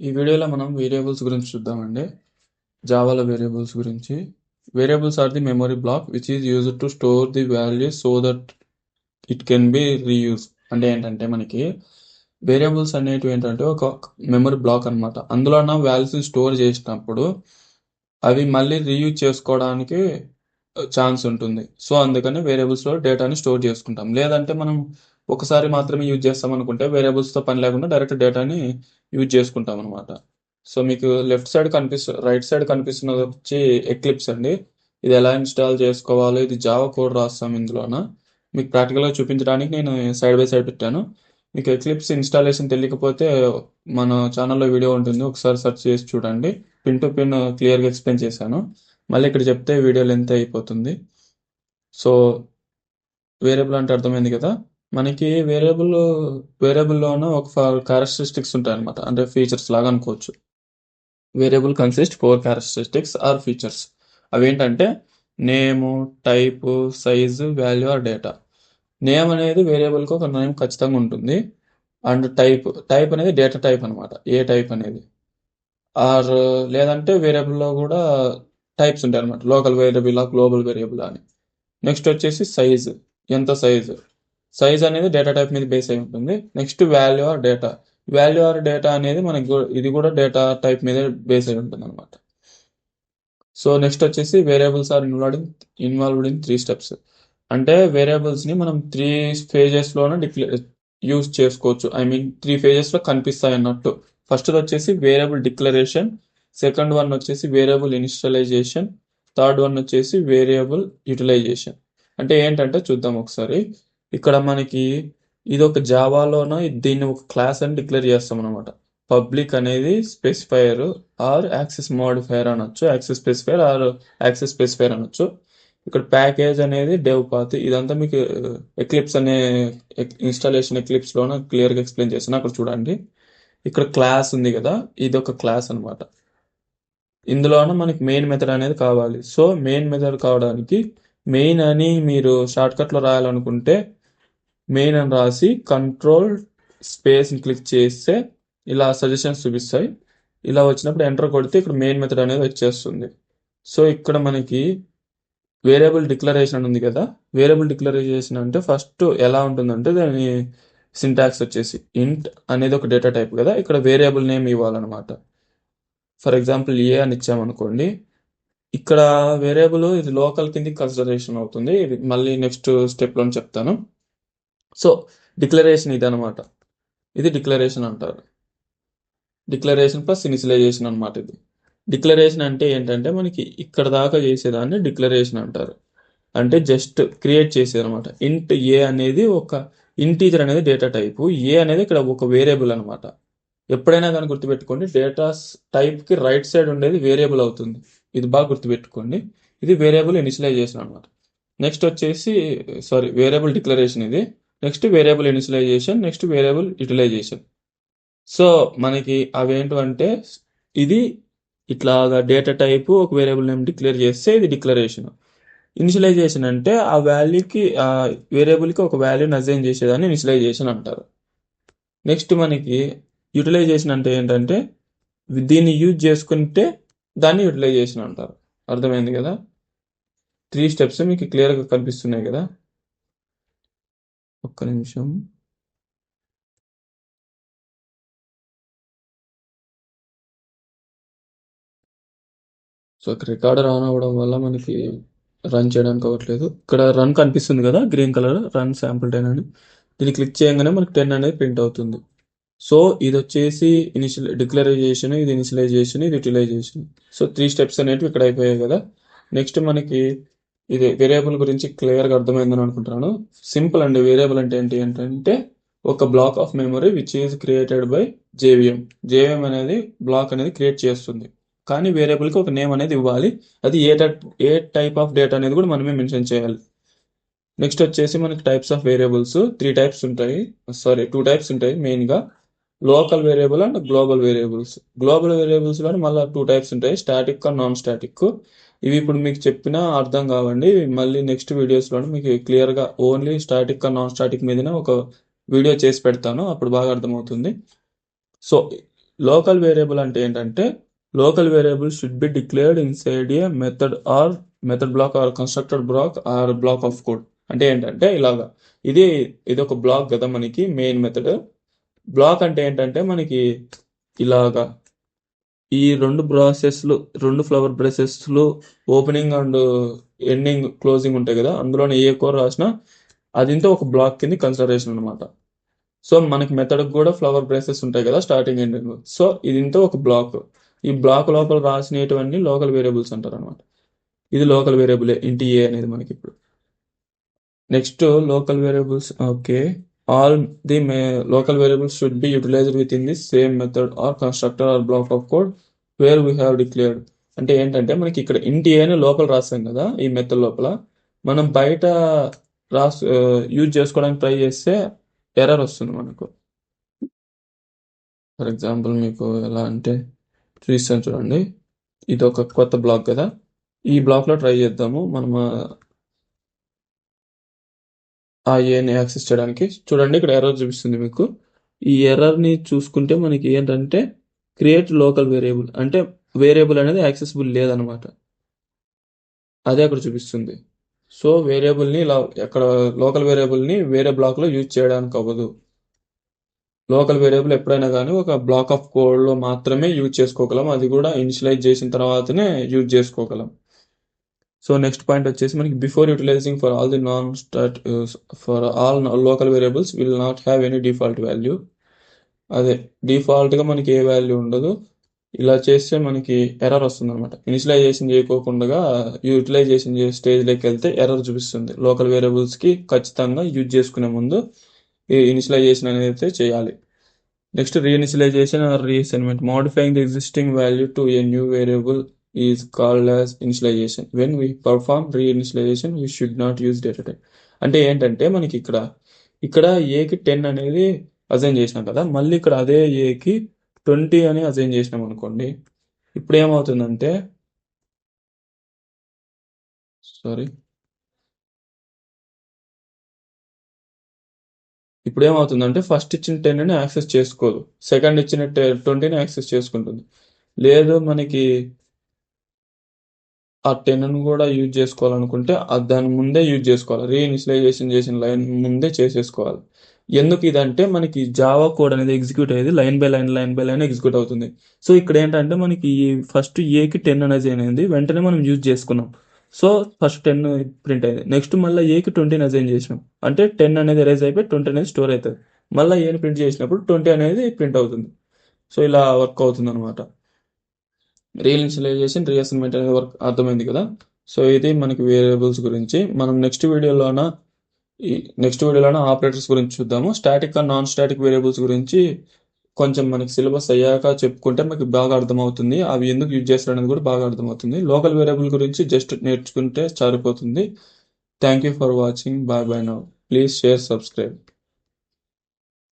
ఈ వీడియోలో మనం వేరియబుల్స్ గురించి చూద్దామండి. జావాలో వేరియబుల్స్ గురించి. Variables are the memory block which is use to store the values so that it can be reuse అంటే ఏంటంటే మనకి వేరియబుల్స్ అనేటివి ఏంటంటే ఒక మెమరీ బ్లాక్ అనమాట అందులో ఉన్న వాల్యూస్ స్టోర్ చేసినప్పుడు అవి మళ్ళీ రీయూజ్ చేసుకోవడానికి ఛాన్స్ ఉంటుంది. సో అందుకని వేరియబుల్స్లో డేటాని స్టోర్ చేసుకుంటాం. లేదంటే మనం ఒకసారి మాత్రమే యూజ్ చేస్తాం అనుకుంటే వేరియబుల్స్తో పని లేకుండా డైరెక్ట్ డేటాని యూజ్ చేసుకుంటాం అనమాట సో మీకు లెఫ్ట్ సైడ్ కనిపిస్తు రైట్ సైడ్ కనిపిస్తున్నది వచ్చి ఎక్లిప్స్ అండి. ఇది ఎలా ఇన్స్టాల్ చేసుకోవాలో ఇది జావా కోడ్ రాస్తాం ఇందులోన. మీకు ప్రాక్టికల్గా చూపించడానికి నేను సైడ్ బై సైడ్ పెట్టాను. మీకు ఎక్లిప్స్ ఇన్స్టాలేషన్ తెలియకపోతే మన ఛానల్లో వీడియో ఉంటుంది. ఒకసారి సెర్చ్ చేసి చూడండి. పిన్ టు పిన్ క్లియర్గా ఎక్స్ప్లెయిన్ చేశాను. మళ్ళీ ఇక్కడ చెప్తే వీడియో లెంత్ అయిపోతుంది. సో వేరేబుల్ అంటే అర్థమైంది కదా? మనకి వేరియబుల్ వేరియబుల్‌లోనే ఒక క్యారెక్టరిస్టిక్స్ ఉంటాయి అనమాట అంటే ఫీచర్స్ లాగా అనుకోవచ్చు. Variable consist four characteristics or features అవేంటంటే name type size value or data name అనేది వేరియబుల్కి ఒక నేమ్ ఖచ్చితంగా ఉంటుంది. అండ్ టైప్ టైప్ అనేది డేటా టైప్ అనమాట ఏ టైప్ అనేది. ఆర్ లేదంటే వేరియబుల్లో కూడా టైప్స్ ఉంటాయి అనమాట లోకల్ వేరియబుల్ గ్లోబల్ వేరియబుల్ అని. నెక్స్ట్ వచ్చేసి సైజు ఎంత సైజు సైజ్ అనేది డేటా టైప్ మీద బేస్ అయి ఉంటుంది. Next value or data value or data అనేది మనకి ఇది కూడా డేటా టైప్ మీద బేస్ అయి ఉంటుంది అనమాట సో నెక్స్ట్ వచ్చేసి variables are in involved in three steps అంటే వేరియబుల్స్ని మనం త్రీ ఫేజెస్లోనే డిక్లేర్ యూజ్ చేసుకోవచ్చు. ఐ మీన్ త్రీ ఫేజెస్లో కనిపిస్తాయి అన్నట్టు. ఫస్ట్ వచ్చేసి వేరియబుల్ డిక్లరేషన్ సెకండ్ వన్ వచ్చేసి వేరియబుల్ ఇన్స్టలైజేషన్ థర్డ్ వన్ వచ్చేసి వేరియబుల్ యూటిలైజేషన్ అంటే ఏంటంటే చూద్దాం ఒకసారి. ఇక్కడ మనకి ఇది ఒక జావాలోన దీన్ని ఒక క్లాస్ అని డిక్లేర్ చేస్తాం అనమాట పబ్లిక్ అనేది స్పెసిఫైయర్ ఆర్ యాక్సెస్ మోడిఫైర్ అనొచ్చు access specifier or access specifier అనొచ్చు. ఇక్కడ ప్యాకేజ్ అనేది డెవ్ పాత్. ఇదంతా మీకు uh, ఎక్లిప్స్ అనే uh, ఇన్స్టాలేషన్ ఎక్లిప్స్లోన క్లియర్గా ఎక్స్ప్లెయిన్ చేస్తాను అక్కడ చూడండి. ఇక్కడ క్లాస్ ఉంది కదా ఇది ఒక క్లాస్ అనమాట ఇందులోన మనకి మెయిన్ మెథడ్ అనేది కావాలి. సో మెయిన్ మెథడ్ కావడానికి మెయిన్ అని మీరు షార్ట్కట్లో రాయాలనుకుంటే మెయిన్ అని రాసి కంట్రోల్ స్పేస్ని క్లిక్ చేస్తే ఇలా సజెషన్స్ చూపిస్తాయి. ఇలా వచ్చినప్పుడు ఎంటర్ కొడితే ఇక్కడ మెయిన్ మెథడ్ అనేది వచ్చేస్తుంది. సో ఇక్కడ మనకి వేరియబుల్ డిక్లరేషన్ ఉంది కదా. వేరియబుల్ డిక్లరేషన్ అంటే ఫస్ట్ ఎలా ఉంటుందంటే దాని సింటాక్స్ వచ్చేసి ఇంట్ అనేది ఒక డేటా టైప్ కదా. ఇక్కడ వేరియబుల్ నేమ్ ఇవ్వాలన్నమాట. ఫర్ ఎగ్జాంపుల్ ఏ అని ఇచ్చామనుకోండి. ఇక్కడ వేరియబుల్ ఇది లోకల్ కింద కన్సిడరేషన్ అవుతుంది. ఇది మళ్ళీ నెక్స్ట్ స్టెప్లో చెప్తాను. సో డిక్లరేషన్ ఇది అనమాట ఇది డిక్లరేషన్ అంటారు. డిక్లరేషన్ ప్లస్ ఇనిషియలైజేషన్ అనమాట ఇది. డిక్లరేషన్ అంటే ఏంటంటే మనకి ఇక్కడ దాకా చేసేదాన్ని డిక్లరేషన్ అంటారు. అంటే జస్ట్ క్రియేట్ చేసేది అనమాట ఇంట్ ఏ అనేది ఒక ఇంటీజర్ అనేది డేటా టైపు ఏ అనేది ఇక్కడ ఒక వేరియబుల్ అనమాట ఎప్పుడైనా కానీ గుర్తుపెట్టుకోండి. డేటా టైప్కి రైట్ సైడ్ ఉండేది వేరియబుల్ అవుతుంది. ఇది బాగా గుర్తుపెట్టుకోండి. ఇది వేరియబుల్ ఇనిషియలైజేషన్ అనమాట నెక్స్ట్ వచ్చేసి సారీ వేరియబుల్ డిక్లరేషన్ ఇది. Next variable initialization next variable utilization so మనకి అవేంటంటే ఇది ఇట్లాగా డేటా టైపు ఒక వేరియబుల్ నేమ్ డిక్లేర్ చేస్తే ఇది డిక్లరేషన్ ఇనిషియలైజేషన్ అంటే ఆ వాల్యూకి ఆ వేరియబుల్కి ఒక వాల్యూని అజైన్ చేసేదాన్ని ఇనిషియలైజేషన్ అంటారు. నెక్స్ట్ మనకి యూటిలైజేషన్ అంటే ఏంటంటే దీన్ని యూజ్ చేసుకుంటే దాన్ని యూటిలైజేషన్ అంటారు. అర్థమైంది కదా? త్రీ స్టెప్స్ మీకు క్లియర్గా కనిపిస్తున్నాయి కదా? ఒక్క నిమిషం. సో ఇక్కడ రికార్డర్ రాన్ అవ్వడం వల్ల మనకి రన్ చేయడానికి అవ్వట్లేదు. ఇక్కడ రన్ కనిపిస్తుంది కదా green colour run sample ten అని. దీన్ని క్లిక్ చేయగానే మనకి టెన్ అనేది ప్రింట్ అవుతుంది. సో ఇది వచ్చేసి ఇనిషియల్ డిక్లరైజేషన్ ఇది ఇనిషియలైజేషన్ ఇది యూటిలైజేషన్. సో త్రీ స్టెప్స్ అనేవి ఇక్కడ అయిపోయాయి కదా. నెక్స్ట్ మనకి ఇది వేరియబుల్ గురించి క్లియర్గా అర్థమైందని అనుకుంటున్నాను. సింపుల్ అండి. వేరియబుల్ అంటే ఏంటి ఏంటంటే ఒక block of memory which is created by JVM JVM అనేది బ్లాక్ అనేది క్రియేట్ చేస్తుంది. కానీ వేరియబుల్కి ఒక నేమ్ అనేది ఇవ్వాలి. అది ఏ టైప్ ఏ టైప్ ఆఫ్ డేటా అనేది కూడా మనమే మెన్షన్ చేయాలి. నెక్స్ట్ వచ్చేసి మనకి types of variables three types ఉంటాయి. సారీ టూ టైప్స్ ఉంటాయి మెయిన్గా local variable and global variables. Global variables కానీ మళ్ళీ టూ టైప్స్ ఉంటాయి. Static and non static. ఇవి ఇప్పుడు మీకు చెప్పినా అర్థం కావండి. మళ్ళీ నెక్స్ట్ వీడియోస్లో మీకు క్లియర్గా ఓన్లీ స్టాటిక్ నాన్ స్టాటిక్ మీదనే ఒక వీడియో చేసి పెడతాను. అప్పుడు బాగా అర్థమవుతుంది. సో లోకల్ వేరియబుల్ అంటే ఏంటంటే local variable should be declared inside a method or method block or constructed block or block of code. అంటే ఏంటంటే ఇలాగా. ఇది ఇది ఒక బ్లాక్ కదా మనకి మెయిన్ మెథడ్. బ్లాక్ అంటే ఏంటంటే మనకి ఇలాగా ఈ రెండు బ్రాసెస్లు రెండు ఫ్లవర్ బ్రాసెస్లు ఓపెనింగ్ అండ్ ఎండింగ్ క్లోజింగ్ ఉంటాయి కదా అందులోనే ఏ కోర్ రాసినా అది ఇంత ఒక బ్లాక్ కింద కన్సిడరేషన్ అనమాట సో మనకి మెథడ్ కూడా ఫ్లవర్ బ్రేసెస్ ఉంటాయి కదా స్టార్టింగ్ ఎండింగ్ సో ఇదింతా ఒక బ్లాక్ ఈ బ్లాక్ లోపల రాసినటువంటి లోకల్ వేరియబుల్స్ అంటారు అనమాట ఇది లోకల్ వేరియబుల్ ఇంటి ఏ అనేది మనకి ఇప్పుడు. Next local variables okay all the may local variables should be utilized within the same method or constructor or block of code where we have declared అంటే ఏంటంటే మనకి ఇక్కడ ఇంటి అని లోపల రాసాం కదా ఈ మెథడ్ లోపల. మనం బయట రాస్ యూజ్ చేసుకోవడానికి ట్రై చేస్తే ఎర్రర్ వస్తుంది మనకు. ఫర్ ఎగ్జాంపుల్ మీకు ఎలా అంటే చూస్తాను చూడండి. ఇది ఒక కొత్త బ్లాక్ కదా. ఈ బ్లాక్లో ట్రై చేద్దాము. మనం ఆ ఏని యాక్సెస్ చేయడానికి. చూడండి ఇక్కడ ఎర్రర్ చూపిస్తుంది మీకు. ఈ ఎర్రర్ని చూసుకుంటే మనకి ఏంటంటే క్రియేట్ లోకల్ వేరియబుల్ అంటే వేరియబుల్ అనేది యాక్సెసిబుల్ లేదనమాట. అదే అక్కడ చూపిస్తుంది. సో వేరియబుల్ని ఇలా ఎక్కడ లోకల్ వేరియబుల్ని వేరే బ్లాక్లో యూజ్ చేయడానికి అవ్వదు. లోకల్ వేరియబుల్ ఎప్పుడైనా కానీ ఒక బ్లాక్ ఆఫ్ కోడ్లో మాత్రమే యూజ్ చేసుకోగలం. అది కూడా ఇనిషియలైజ్ చేసిన తర్వాతనే యూజ్ చేసుకోగలం. సో నెక్స్ట్ పాయింట్ వచ్చేసి మనకి before utilizing for all the non stat for all local variables will not have any default value అదే డిఫాల్ట్గా మనకి ఏ వాల్యూ ఉండదు. ఇలా చేస్తే మనకి ఎర్రర్ వస్తుంది అనమాట ఇనిషియలైజేషన్ చేయకోకుండా యూటిలైజేషన్ చేసే స్టేజ్లోకి వెళ్తే ఎర్రర్ చూపిస్తుంది. లోకల్ వేరియబుల్స్కి ఖచ్చితంగా యూజ్ చేసుకునే ముందు ఈ ఇనిషియలైజేషన్ అనేది అయితే చేయాలి. Next reinitialization or reassignment modifying the existing value to a new variable is called as initialization. When we perform reinitialization, we should not use data type. అంటే ఏంటంటే మనకి ఇక్కడ ఇక్కడ ఏకి టెన్ అనేది అసైన్ చేసినాం కదా మళ్ళీ ఇక్కడ అదే ఏకి ట్వంటీ అని అసైన్ చేసినాం అనుకోండి ఇప్పుడు ఏమవుతుందంటే సారీ ఇప్పుడు ఏమవుతుందంటే ఫస్ట్ ఇచ్చిన టెన్ అని యాక్సెస్ చేసుకోదు సెకండ్ ఇచ్చిన ట్వంటీని యాక్సెస్ చేసుకుంటుంది లేదు మనకి ఆ టెన్ను కూడా యూజ్ చేసుకోవాలనుకుంటే దాని ముందే యూజ్ చేసుకోవాలి. రీఇనిషియలైజేషన్ చేసిన లైన్ ముందే చేసేసుకోవాలి. ఎందుకు ఇదంటే మనకి జావా కోడ్ అనేది ఎగ్జిక్యూట్ అయ్యేది line by line line by line execute అవుతుంది. సో ఇక్కడ ఏంటంటే మనకి ఫస్ట్ ఏకి టెన్ అనేది అనేది వెంటనే మనం యూజ్ చేసుకున్నాం. సో ఫస్ట్ టెన్ ప్రింట్ అయింది. నెక్స్ట్ మళ్ళీ ఏకి ట్వంటీ అజైన్ చేసినాం. అంటే టెన్ అనేది ఎరేజ్ అయిపోయి ట్వంటీ అనేది స్టోర్ అవుతుంది. మళ్ళీ ఏని ప్రింట్ చేసినప్పుడు ట్వంటీ అనేది ప్రింట్ అవుతుంది. సో ఇలా వర్క్ అవుతుంది అనమాట రీఇన్షియలైజేషన్ రీఅసైన్మెంట్ అనేది వర్క్ అర్థమైంది కదా? సో ఇది మనకి వేరియబుల్స్ గురించి. మనం నెక్స్ట్ వీడియోలోన ఈ నెక్స్ట్ వీడియోలోన ఆపరేటర్స్ గురించి చూద్దాము. Static and non static variables గురించి కొంచెం మనకి సిలబస్ అయ్యాక చెప్పుకుంటే మనకి బాగా అర్థమవుతుంది. అవి ఎందుకు యూజ్ చేస్తారు అనేది కూడా బాగా అర్థమవుతుంది. లోకల్ వేరియబుల్ గురించి జస్ట్ నేర్చుకుంటే సరిపోతుంది. Thank you for watching bye bye now please share subscribe